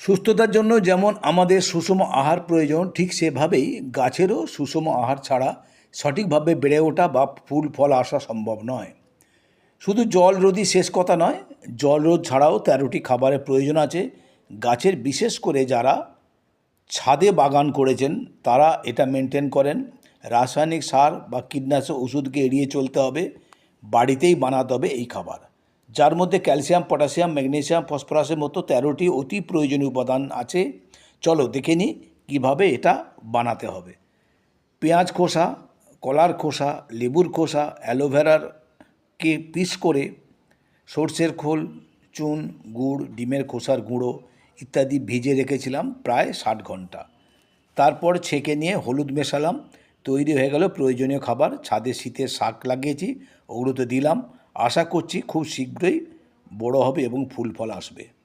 সুস্থতার জন্য যেমন আমাদের সুষম আহার প্রয়োজন, ঠিক সেভাবেই গাছেরও সুষম আহার ছাড়া সঠিকভাবে বেড়ে ওঠা বা ফুল, ফল আসা সম্ভব নয়। শুধু জল রোদই শেষ কথা নয়, জল রোদ ছাড়াও তেরোটি খাবারের প্রয়োজন আছে। গাছের বিশেষ করে যারা ছাদে বাগান করেছেন, তারা এটা মেনটেন করেন। রাসায়নিক সার বা কীটনাশক ওষুধকে এড়িয়ে চলতে হবে। বাড়িতেই বানাতে হবে এই খাবার। যার মধ্যে ক্যালসিয়াম, পটাশিয়াম, ম্যাগনেসিয়াম, ফসফরাসের মতো তেরোটি অতি প্রয়োজনীয় উপাদান আছে। চলো দেখে নিই কীভাবে এটা বানাতে হবে। পেঁয়াজ খোসা, কলার খোসা, লেবুর খোসা অ্যালোভেরারকে পিস করে সর্ষের খোল, চুন, গুড়, ডিমের খোসার গুঁড়ো ইত্যাদি ভিজে রেখেছিলাম প্রায় ষাট ঘণ্টা। তারপর ছেঁকে নিয়ে হলুদ মেশালাম। তৈরি হয়ে গেল প্রয়োজনীয় খাবার। ছাদে শীতের শাক লাগিয়েছি, ওগুলোতে দিলাম। আশা করছি খুব শীঘ্রই বড় হবে এবং ফুল ফল আসবে।